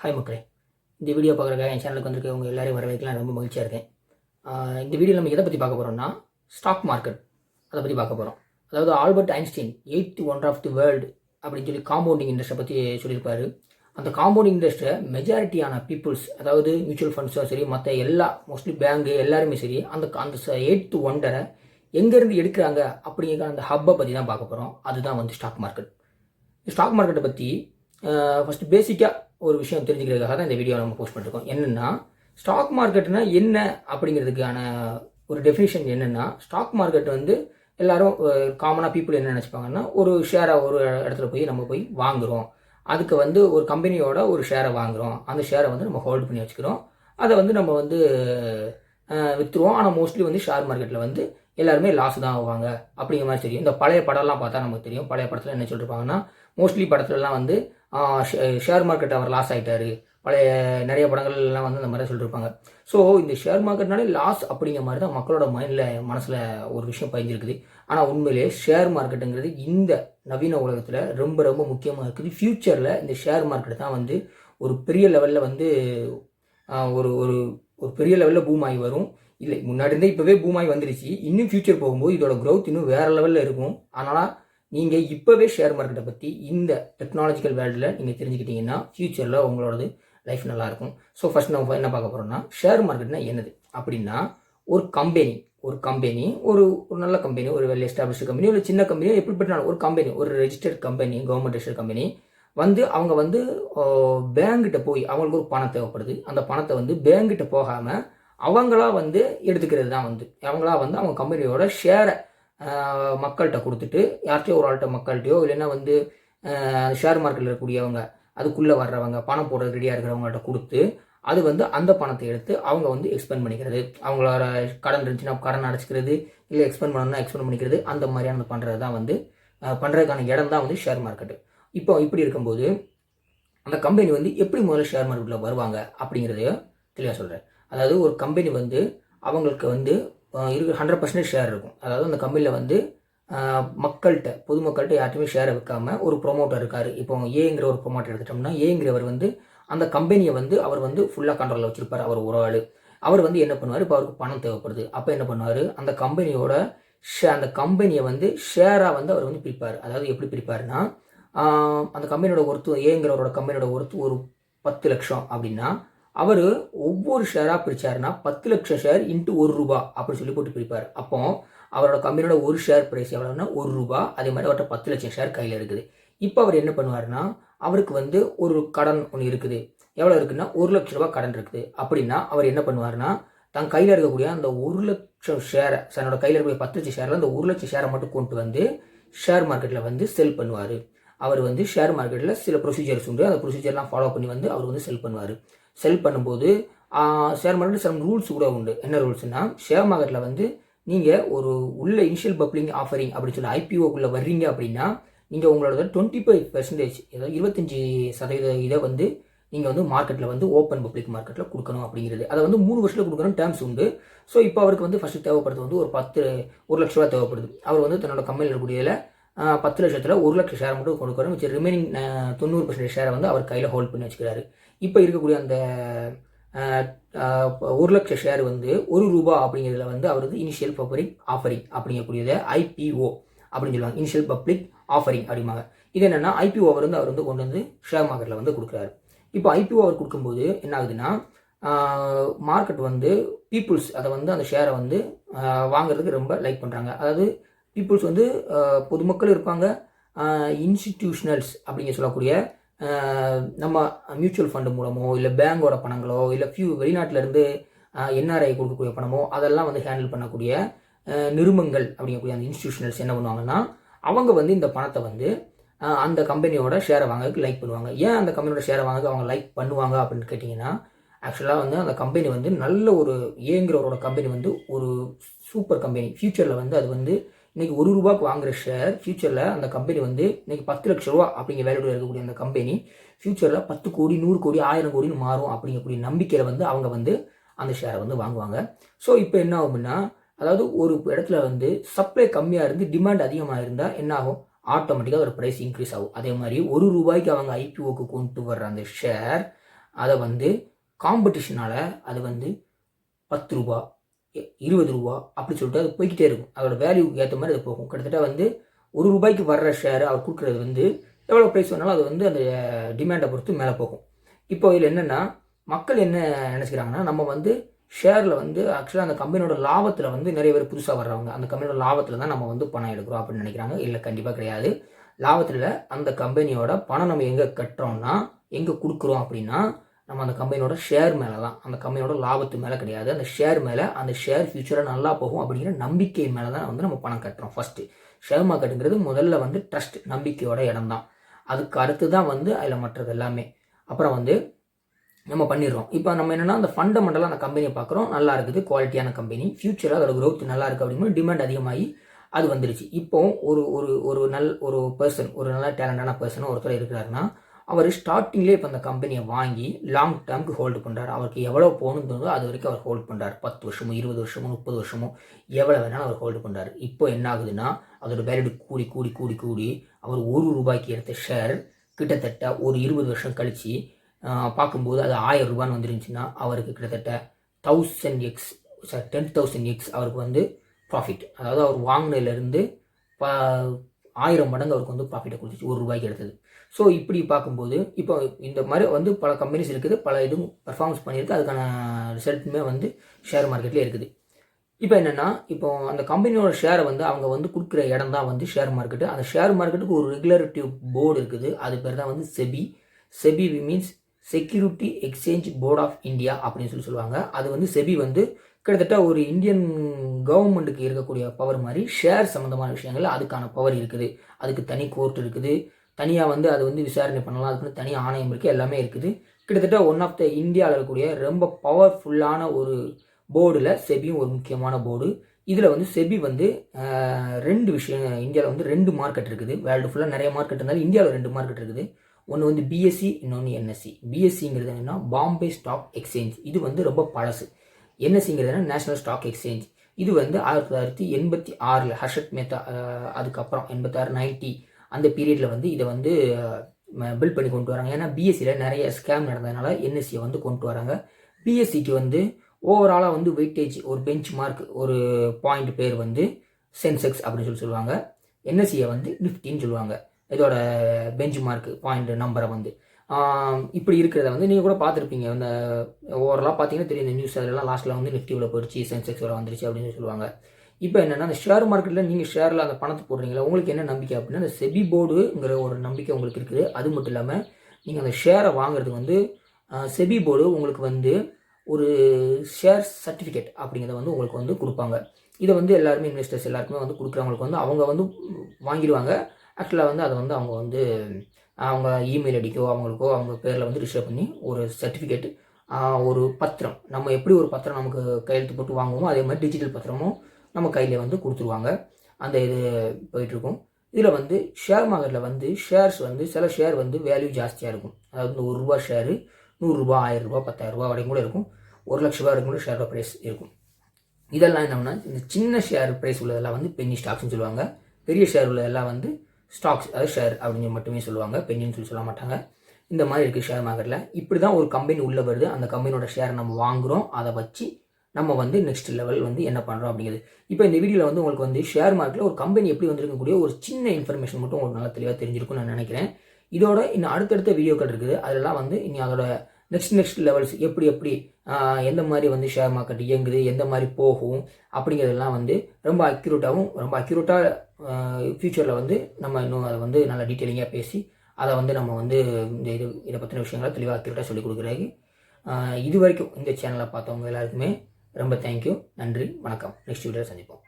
Hi மக்களே. இந்த video பார்க்குறக்காக என் சேனலுக்கு வந்திருக்க உங்கள் எல்லாரையும் வரவேற்கலாம். ரொம்ப மகிழ்ச்சியாக இருக்கேன். இந்த வீடியோ நம்ம எதை பற்றி பார்க்க போகிறோம்னா ஸ்டாக் மார்க்கெட் அதை பற்றி பார்க்க போகிறோம் அதாவது Albert Einstein eighth one of the world அப்படின்னு சொல்லி காம்பவுண்டிங் இண்டஸ்ட்ரியை பற்றி சொல்லியிருப்பார். அந்த காம்பவுண்டிங் இண்டஸ்ட்ரியை மெஜாரிட்டியான பீப்புள்ஸ் அதாவது மியூச்சுவல் ஃபண்ட்ஸும் சரி மற்ற எல்லா மோஸ்ட்லி பேங்கு எல்லாருமே சரி அந்த அந்த எயித் ஒண்டரை எங்கேருந்து எடுக்கிறாங்க அப்படிங்கிற அந்த ஹப்பை பற்றி தான் பார்க்க போகிறோம் அதுதான் வந்து ஸ்டாக் மார்க்கெட் ஸ்டாக் மார்க்கெட்டை பற்றி ஃபஸ்ட்டு பேசிக்காக ஒரு விஷயம் தெரிஞ்சுக்கிறதுக்காக தான் இந்த வீடியோ நம்ம போஸ்ட் பண்ணிருக்கோம். என்னென்னா ஸ்டாக் மார்க்கெட்னா என்ன அப்படிங்கிறதுக்கான ஒரு டெஃபினிஷன் என்னென்னா ஸ்டாக் மார்க்கெட் வந்து எல்லாரும் காமனாக பீப்புள் என்ன நினச்சிப்பாங்கன்னா ஒரு ஷேரை ஒரு இடத்துல போய் நம்ம போய் வாங்குகிறோம் அதுக்கு வந்து ஒரு கம்பெனியோட ஒரு ஷேரை வாங்குகிறோம் அந்த ஷேரை வந்து நம்ம ஹோல்ட் பண்ணி வச்சுக்கிறோம். அதை வந்து நம்ம வந்து விற்றுருவோம் ஆனால் மோஸ்ட்லி வந்து ஷேர் மார்க்கெட்டில் வந்து எல்லாருமே லாஸ் தான் ஆவாங்க. அப்படிங்கிற மாதிரி தெரியும். இந்த பழைய படம்லாம் பார்த்தா நமக்கு தெரியும். பழைய படத்தில் என்ன சொல்லிருப்பாங்கன்னா மோஸ்ட்லி படத்துலலாம் வந்து ஷேர் மார்க்கெட் அவர் லாஸ் ஆகிட்டாரு பழைய நிறைய படங்கள்லாம் வந்து அந்த மாதிரி சொல்லியிருப்பாங்க ஸோ இந்த ஷேர் மார்க்கெட்னாலே லாஸ் அப்படிங்கிற மாதிரி தான் மக்களோட மைண்டில் மனசில் ஒரு விஷயம் பதிஞ்சிருக்குது. ஆனால் உண்மையிலேயே ஷேர் மார்க்கெட்டுங்கிறது இந்த நவீன உலகத்தில் ரொம்ப ரொம்ப முக்கியமாக இருக்குது. ஃப்யூச்சரில் இந்த ஷேர் மார்க்கெட் தான் வந்து ஒரு பெரிய லெவலில் வந்து ஒரு ஒரு ஒரு பெரிய லெவலில் பூம் ஆகி வரும். இல்லை முன்னாடி இருந்தே இப்போவே பூமாய் வந்துருச்சு. இன்னும் ஃப்யூச்சர் போகும்போது இதோட க்ரோத் இன்னும் வேறு லெவலில் இருக்கும். அதனால் நீங்கள் இப்போவே ஷேர் மார்க்கெட்டை பற்றி இந்த டெக்னாலஜிக்கல் வேர்ல்டில் நீங்கள் தெரிஞ்சுக்கிட்டீங்கன்னா ஃப்யூச்சரில் உங்களோடது லைஃப் நல்லாயிருக்கும். ஸோ ஃபஸ்ட் நம்ம என்ன பார்க்க போகிறோம்னா ஷேர் மார்க்கெட்னா என்னது? அப்படின்னா ஒரு கம்பெனி ஒரு கம்பெனி ஒரு ஒரு நல்ல கம்பெனி ஒரு வெல் எஸ்டாப்ளிஷ்டு கம்பெனி ஒரு சின்ன கம்பெனி எப்படிப்பட்ட ஒரு கம்பெனி ஒரு registered company government register company வந்து அவங்க வந்து பேங்கிட்ட போய் அவங்களுக்கு ஒரு பணம் தேவைப்படுது. அந்த பணத்தை வந்து பேங்கிட்ட போகாமல் அவங்களா வந்து எடுத்துக்கிறது தான் வந்து. அவங்களா வந்து அவங்க கம்பெனியோட ஷேரை மக்கள்கிட்ட கொடுத்துட்டு யார்கிட்டயோ ஒரு ஆள்கிட்ட மக்கள்கிட்டயோ இல்லைன்னா வந்து ஷேர் மார்க்கெட்டில் இருக்கக்கூடியவங்க அதுக்குள்ளே வர்றவங்க பணம் போடுறது ரெடியாக இருக்கிறவங்கள்ட்ட கொடுத்து அது வந்து அந்த பணத்தை எடுத்து அவங்க வந்து எக்ஸ்பெண்ட் பண்ணிக்கிறது. அவங்களோட கடன் இருந்துச்சுன்னா கடன் அடைச்சிக்கிறது இல்லை எக்ஸ்பெண்ட் பண்ணணும்னா எக்ஸ்பெண்ட் பண்ணிக்கிறது அந்த மாதிரியான பண்ணுறது தான் வந்து பண்ணுறதுக்கான இடம் தான் வந்து ஷேர் மார்க்கெட்டு இப்போ இப்படி இருக்கும்போது அந்த கம்பெனி வந்து எப்படி முதல்ல ஷேர் மார்க்கெட்டில் வருவாங்க அப்படிங்கிறதையும் தெளிவாக சொல்கிறேன் அதாவது ஒரு கம்பெனி வந்து அவங்களுக்கு வந்து இருக்கு ஹண்ட்ரட் பர்சன்டேஜ் ஷேர் இருக்கும். அதாவது அந்த கம்பெனியில் வந்து மக்கள்கிட்ட பொதுமக்கள்கிட்ட யார்ட்டுமே ஷேரை வைக்காமல் ஒரு ப்ரொமோட்டர் இருக்கார். இப்போ ஏங்கிற ஒரு ப்ரொமோட்டர் எடுத்துட்டோம்னா ஏங்கிறவர் வந்து அந்த கம்பெனியை வந்து அவர் வந்து ஃபுல்லாக கண்ட்ரோலில் வச்சுருப்பார் அவர் ஒரு ஆள். அவர் வந்து என்ன பண்ணுவார்? இப்போ அவருக்கு பணம் தேவைப்படுது. அப்போ என்ன பண்ணுவார்? அந்த கம்பெனியோட ஷே அந்த கம்பெனியை வந்து ஷேராக வந்து அவர் வந்து பிரிப்பார். அதாவது எப்படி பிரிப்பாருன்னா அந்த கம்பெனியோட ஒருத்து ஏங்கிறவரோட கம்பெனியோட ஒருத்து ஒரு பத்து லட்சம் அப்படின்னா அவர் ஒவ்வொரு ஷேராக பிரித்தாருன்னா பத்து லட்சம் ஷேர் இன்ட்டு ஒரு ரூபா அப்படின்னு சொல்லி போட்டு பிரிப்பார். அப்போ அவரோட கம்பெனியோட ஒரு ஷேர் ப்ரைஸ் எவ்வளோன்னா ஒரு ரூபா. அதே மாதிரி அவர்கிட்ட பத்து லட்சம் ஷேர் கையில் இருக்குது. இப்போ அவர் என்ன பண்ணுவாருன்னா அவருக்கு வந்து ஒரு கடன் ஒன்று இருக்குது. எவ்வளோ இருக்குன்னா ஒரு லட்ச ரூபா கடன் இருக்குது. அப்படின்னா அவர் என்ன பண்ணுவாருன்னா தன் கையில் இருக்கக்கூடிய அந்த ஒரு லட்சம் ஷேரை தன்னோட கையில் இருக்கக்கூடிய பத்து லட்சம் ஷேரில் அந்த ஒரு லட்சம் ஷேரை மட்டும் கொண்டு வந்து ஷேர் மார்க்கெட்டில் வந்து செல் பண்ணுவார். அவர் வந்து ஷேர் மார்க்கெட்டில் சில ப்ரொசீஜர்ஸ் உண்டு. அந்த ப்ரொசீஜர்லாம் ஃபாலோ பண்ணி வந்து அவர் வந்து செல் பண்ணுவார். செல் பண்ணும்போது ஷேர் மார்க்கெட்டில் சில ரூல்ஸ் கூட உண்டு. என்ன ரூல்ஸ்னால் ஷேர் மார்க்கெட்டில் வந்து நீங்கள் ஒரு உள்ள இனிஷியல் பப்ளிங் ஆஃபரிங் அப்படின்னு சொல்லி ஐபிஓக்குள்ளே வர்றீங்க அப்படின்னா நீங்கள் உங்களோட டுவெண்ட்டி ஃபைவ் பெர்சன்டேஜ் ஏதாவது இருபத்தஞ்சி சதவீத இதை வந்து நீங்கள் வந்து மார்க்கெட்டில் வந்து ஓப்பன் பப்ளிக் மார்க்கெட்டில் கொடுக்கணும் அப்படிங்கிறது. அதை வந்து மூணு வருஷத்தில் கொடுக்கணும் டேர்ம்ஸ் உண்டு. ஸோ இப்போ அவருக்கு வந்து ஃபஸ்ட்டு தேவைப்படுறது வந்து ஒரு பத்து ஒரு லட்ச ரூபா தேவைப்படுது. அவர் வந்து தன்னோட கம்பெனியில் இருக்கக்கூடியதில் பத்து லட்சத்தில் ஒரு லட்சம் ஷேர் மட்டும் கொடுக்குறோம் மிச்சம் ரிமைனிங் தொண்ணூறு பர்சன்டேஜ் ஷேரை வந்து அவர் கையில் ஹோல்ட் பண்ணி வச்சுக்கிறாரு. இப்போ இருக்கக்கூடிய அந்த ஒரு லட்சம் ஷேர் வந்து ஒரு ரூபா அப்படிங்கிறதுல வந்து அவர் வந்து இனிஷியல் பப்ளிக் ஆஃபரிங் அப்படிங்கக்கூடியதை ஐபிஓ அப்படின்னு சொல்லுவாங்க. இனிஷியல் பப்ளிக் ஆஃபரிங் அப்படிம்பாங்க. இது என்னென்னா ஐபிஓ அவர் வந்து அவர் வந்து கொண்டு வந்து ஷேர் மார்க்கெட்டில் வந்து கொடுக்குறாரு. இப்போ ஐபிஓ அவர் கொடுக்கும்போது என்ன ஆகுதுன்னா மார்க்கெட் வந்து பீப்புள்ஸ் அதை வந்து அந்த ஷேரை வந்து வாங்குறதுக்கு ரொம்ப லைக் பண்ணுறாங்க அதாவது பீப்புள்ஸ் வந்து பொதுமக்கள் இருப்பாங்க. இன்ஸ்டிடியூஷனல்ஸ் அப்படிங்க சொல்லக்கூடிய நம்ம மியூச்சுவல் ஃபண்டு மூலமோ இல்லை பேங்கோட பணங்களோ இல்லை ஃபியூ வெளிநாட்டிலேருந்து என்ஆர்ஐ கொடுக்கக்கூடிய பணமோ அதெல்லாம் வந்து ஹேண்டில் பண்ணக்கூடிய நிருமங்கள் அப்படிங்கக்கூடிய அந்த இன்ஸ்டிடியூஷனல்ஸ் என்ன பண்ணுவாங்கன்னா அவங்க வந்து இந்த பணத்தை வந்து அந்த கம்பெனியோட ஷேரை வாங்கறதுக்கு லைக் பண்ணுவாங்க. ஏன் அந்த கம்பெனியோட ஷேரை வாங்க அவங்க லைக் பண்ணுவாங்க அப்படின்னு கேட்டிங்கன்னா ஆக்சுவலாக வந்து அந்த கம்பெனி வந்து நல்ல ஒரு இயங்குறவரோட கம்பெனி வந்து ஒரு சூப்பர் கம்பெனி ஃப்யூச்சரில் வந்து அது வந்து இன்னைக்கு ஒரு ரூபாய்க்கு வாங்குற ஷேர் ஃப்யூச்சரில் அந்த கம்பெனி வந்து இன்னைக்கு பத்து லட்ச ரூபா அப்படிங்கிற வேலையோட இருக்கக்கூடிய அந்த கம்பெனி ஃப்யூச்சரில் பத்து கோடி நூறு கோடி ஆயிரம் கோடின்னு மாறும் அப்படிங்கக்கூடிய நம்பிக்கையில் வந்து அவங்க வந்து அந்த ஷேரை வந்து வாங்குவாங்க. ஸோ இப்போ என்ன ஆகும்னா அதாவது ஒரு இடத்துல வந்து சப்ளை கம்மியாக இருந்து டிமாண்ட் அதிகமாக இருந்தால் என்ன ஆகும்? ஆட்டோமேட்டிக்காக ஒரு ப்ரைஸ் இன்க்ரீஸ் ஆகும். அதே மாதிரி ஒரு ரூபாய்க்கு அவங்க ஐபிஓக்கு கொண்டு வர்ற அந்த ஷேர் அதை வந்து காம்படிஷனால் அது வந்து பத்து ரூபா இருபது ரூபா அப்படி சொல்லிட்டு அது போய்கிட்டே இருக்கும். அதோட வேல்யூக்கு ஏற்ற மாதிரி அது போகும். கிட்டத்தட்ட வந்து ஒரு ரூபாய்க்கு வர்ற ஷேர் அவர் கொடுக்குறது வந்து எவ்வளோ ப்ரைஸ் வேணாலும் அது வந்து அந்த டிமாண்டை பொறுத்து மேலே போகும். இப்போ இதில் என்னென்னா மக்கள் என்ன நினச்சிக்கிறாங்கன்னா நம்ம வந்து ஷேரில் வந்து ஆக்சுவலாக அந்த கம்பெனியோட லாபத்தில் வந்து நிறைய பேர் புதுசாக வர்றவங்க. அந்த கம்பெனியோட லாபத்தில் தான் நம்ம வந்து பணம் எடுக்கிறோம் அப்படின்னு நினைக்கிறாங்க. இல்லை கண்டிப்பாக கிடையாது. லாபத்தில் அந்த கம்பெனியோட பணம் நம்ம எங்கே கட்டுறோம்னா எங்கே கொடுக்குறோம் அப்படின்னா நம்ம அந்த கம்பெனியோட ஷேர் மேலே தான் அந்த கம்பெனியோட லாபத்து மேலே கிடையாது. அந்த ஷேர் மேலே அந்த ஷேர் ஃபியூச்சராக நல்லா போகும் அப்படிங்கிற நம்பிக்கை மேலே தான் வந்து நம்ம பணம் கட்டுறோம் ஃபஸ்ட்டு ஷேர் மார்க்கெட்டுங்கிறது முதல்ல வந்து ட்ரஸ்ட் நம்பிக்கையோட இடம் தான் அதுக்கு அடுத்து தான் வந்து அதில் மற்றது எல்லாமே. அப்புறம் வந்து நம்ம பண்ணிடுறோம். இப்போ நம்ம என்னென்னா அந்த ஃபண்டமெண்டலாக அந்த கம்பெனியை பார்க்குறோம். நல்லா இருக்குது குவாலிட்டியான கம்பெனி ஃபியூச்சரில் அதோட க்ரோத் நல்லா இருக்குது அப்படிங்கும்போது டிமாண்ட் அதிகமாகி அது வந்துருச்சு. இப்போ ஒரு ஒரு ஒரு நல் ஒரு பர்சன் ஒரு நல்ல டேலண்டான பர்சனாக ஒருத்தர் இருக்கிறாருன்னா அவர் ஸ்டார்டிங்லேயே இப்போ அந்த கம்பெனியை வாங்கி லாங் டேர்முக்கு ஹோல்டு பண்ணுறாரு அவருக்கு எவ்வளோ போகணுன்னு தோணுதோ அது வரைக்கும் அவர் ஹோல்ட் பண்ணுறாரு பத்து வருஷமோ இருபது வருஷமோ முப்பது வருஷமோ எவ்வளோ வேணாலும் அவர் ஹோல்டு பண்ணுறாரு இப்போ என்ன ஆகுதுன்னா அதோட வேல்யூ கூடி கூடி கூடி கூடி அவர் ஒரு ரூபாய்க்கு எடுத்த ஷேர் கிட்டத்தட்ட ஒரு இருபது வருஷம் கழித்து பார்க்கும்போது அது ஆயிரம் ரூபான்னு வந்துருந்துச்சுன்னா அவருக்கு கிட்டத்தட்ட thousand x sir ten thousand x அவருக்கு வந்து ப்ராஃபிட் அதாவது அவர் வாங்கினதுலேருந்து ப ஆயிரம் மடங்கு அவருக்கு வந்து ப்ராஃபிட்டை கொடுத்துச்சு. ஒரு ரூபாய்க்கு எடுத்தது. ஸோ இப்படி பார்க்கும்போது இப்போ இந்த மாதிரி வந்து பல கம்பெனிஸ் இருக்குது. பல இதுவும் பர்ஃபார்மன்ஸ் பண்ணியிருக்கு. அதுக்கான ரிசல்ட்டுமே வந்து ஷேர் மார்க்கெட்லேயே இருக்குது. இப்போ என்னென்னா இப்போ அந்த கம்பெனியோட ஷேரை வந்து அவங்க வந்து கொடுக்குற இடம் தான் வந்து ஷேர் மார்க்கெட்டு அந்த ஷேர் மார்க்கெட்டுக்கு ஒரு ரெகுலேட்டிவ் போர்டு இருக்குது. அது பேர் தான் வந்து SEBI. SEBI means security exchange board of India அப்படின்னு சொல்லி சொல்லுவாங்க. அது வந்து செபி வந்து கிட்டத்தட்ட ஒரு இந்தியன் கவர்மெண்ட்டுக்கு இருக்கக்கூடிய பவர் மாதிரி ஷேர் சம்மந்தமான விஷயங்கள் அதுக்கான பவர் இருக்குது. அதுக்கு தனி கோர்ட் இருக்குது. தனியாக வந்து அது வந்து விசாரணை பண்ணலாம். அதுக்குன்னு தனி ஆணையம் இருக்குது எல்லாமே இருக்குது. கிட்டத்தட்ட ஒன் ஆஃப் த இந்தியாவில் இருக்கக்கூடிய ரொம்ப பவர்ஃபுல்லான ஒரு போர்டில் செபியும் ஒரு முக்கியமான போர்டு இதில் வந்து செபி வந்து ரெண்டு விஷயம் இந்தியாவில் வந்து ரெண்டு மார்க்கெட் இருக்குது. வேர்ல்டு ஃபுல்லாக நிறைய மார்க்கெட் இருந்தாலும் இந்தியாவில் ரெண்டு மார்க்கெட் இருக்குது. ஒன்று வந்து பிஎஸ்சி இன்னொன்று என்எஸ்சி பிஎஸ்சிங்கிறது என்னென்னா பாம்பே ஸ்டாக் எக்ஸ்சேஞ்ச் இது வந்து ரொம்ப பழசு. என்எஸ்சிங்கிறது நேஷனல் ஸ்டாக் எக்ஸ்சேஞ்ச் இது வந்து ஆயிரத்தி தொள்ளாயிரத்தி எண்பத்தி ஆறில் ஹர்ஷத் மேத்தா அதுக்கப்புறம் எண்பத்தாறு நைன்ட்டி அந்த பீரியடில் வந்து இதை வந்து பில்ட் பண்ணி கொண்டு வராங்க. ஏன்னா பிஎஸ்சியில் நிறைய ஸ்கேம் நடந்ததுனால என்எஸ்சியை வந்து கொண்டு வராங்க. பிஎஸ்சிக்கு வந்து ஓவராலாக வந்து வெயிட்டேஜ் ஒரு பெஞ்ச் மார்க் ஒரு பாயிண்ட் பேர் வந்து சென்செக்ஸ் அப்படின்னு சொல்லி சொல்லுவாங்க. என்எஸ்சியை வந்து நிஃப்டின்னு சொல்லுவாங்க. இதோட பெஞ்ச் மார்க் பாயிண்ட் நம்பரை வந்து. இப்படி இருக்கிறத வந்து நீங்கள் கூட பார்த்துருப்பீங்க. இந்த ஓவரலாக பார்த்தீங்கன்னா தெரியும் இந்த நியூஸ் அதெல்லாம் லாஸ்ட்டில் வந்து நிஃப்டியில் போயிடுச்சு சென்செக்ஸ் வர வந்துருச்சு அப்படின்னு சொல்லுவாங்க. இப்போ என்னென்னா அந்த ஷேர் மார்க்கெட்டில் நீங்கள் ஷேரில் அந்த பணத்தை போடுறீங்களா உங்களுக்கு என்ன நம்பிக்கை அப்படின்னா அந்த செபி போர்டுங்கிற ஒரு நம்பிக்கை உங்களுக்கு இருக்குது. அது மட்டும் இல்லாமல் நீங்கள் அந்த ஷேரை வாங்குறதுக்கு வந்து செபி போர்டு உங்களுக்கு வந்து ஒரு ஷேர் சர்டிஃபிகேட் அப்படிங்கிறத வந்து உங்களுக்கு வந்து கொடுப்பாங்க. இதை வந்து எல்லாருமே இன்வெஸ்டர்ஸ் எல்லாருக்குமே வந்து கொடுக்குறவங்களுக்கு வந்து அவங்க வந்து வாங்கிடுவாங்க. ஆக்சுவலாக வந்து அதை வந்து அவங்க வந்து அவங்க இமெயில் ஐடிக்கோ அவங்களுக்கோ அவங்க பேரில் வந்து ரிஜிஸ்டர் பண்ணி ஒரு சர்டிஃபிகேட் ஒரு பத்திரம். நம்ம எப்படி ஒரு பத்திரம் நமக்கு கையெழுத்து போட்டு வாங்குவோமோ அதே மாதிரி டிஜிட்டல் பத்திரமும் நம்ம கையில் வந்து கொடுத்துருவாங்க. அந்த இது போயிட்டுருக்கும். இதில் வந்து ஷேர் மார்க்கெட்டில் வந்து ஷேர்ஸ் வந்து சில ஷேர் வந்து வேல்யூ ஜாஸ்தியாக இருக்கும். அதாவது வந்து ஒரு ரூபா ஷேரு நூறுரூபா ஆயிரரூபா பத்தாயிரரூபா பத்தாயிரம் ரூபா வரைக்கும் கூட இருக்கும். ஒரு லட்ச ரூபா வரைக்கும் கூட ஷேரோட ப்ரைஸ் இருக்கும். இதெல்லாம் என்னன்னா இந்த சின்ன ஷேர் ப்ரைஸ் உள்ளதெல்லாம் வந்து பென்னி ஸ்டாக்ஸ்னு சொல்லுவாங்க. பெரிய ஷேர் உள்ளதெல்லாம் வந்து ஸ்டாக்ஸ் அதாவது ஷேர் அப்படின்னு மட்டுமே சொல்லுவாங்க. பெண்ணின்னு சொல்லி சொல்ல மாட்டாங்க. இந்த மாதிரி இருக்குது ஷேர் மார்க்கெட்டில் இப்படி தான் ஒரு கம்பெனி உள்ளே வருது. அந்த கம்பெனியோட ஷேரை நம்ம வாங்குகிறோம் அதை வச்சு நம்ம வந்து நெக்ஸ்ட் லெவல் வந்து என்ன பண்ணுறோம் அப்படிங்கிறது. இப்போ இந்த வீடியோவில் வந்து உங்களுக்கு வந்து ஷேர் மார்க்கெட்டில் ஒரு கம்பெனி எப்படி வந்திருக்கக்கூடிய ஒரு சின்ன இன்ஃபர்மேஷன் மட்டும் உங்களுக்கு நல்லா தெளிவாக தெரிஞ்சிருக்கும்னு நான் நினைக்கிறேன். இதோட இன்னும் அடுத்தடுத்த வீடியோக்கள் இருக்குது. அதெல்லாம் வந்து இனி அதோட நெக்ஸ்ட் நெக்ஸ்ட் லெவல்ஸ் எப்படி எப்படி எந்த மாதிரி வந்து ஷேர் மார்க்கெட் இயங்குது எந்த மாதிரி போகும் அப்படிங்கிறதெல்லாம் வந்து ரொம்ப அக்யூரேட்டாகவும் ரொம்ப அக்யூரேட்டாக ஃப்யூச்சரில் வந்து நம்ம இன்னும் அதை வந்து நல்லா டீட்டெயிலிங்காக பேசி அதை வந்து நம்ம வந்து இந்த இது இதை பற்றின விஷயங்களை தெளிவாக அக்யூரேட்டாக சொல்லிக் கொடுக்குறாரு இது வரைக்கும் இந்த சேனலை பார்த்தவங்க எல்லாருக்குமே ரொம்ப தேங்க்யூ நன்றி வணக்கம். நெக்ஸ்ட் வீடியோவில் சந்திப்போம்.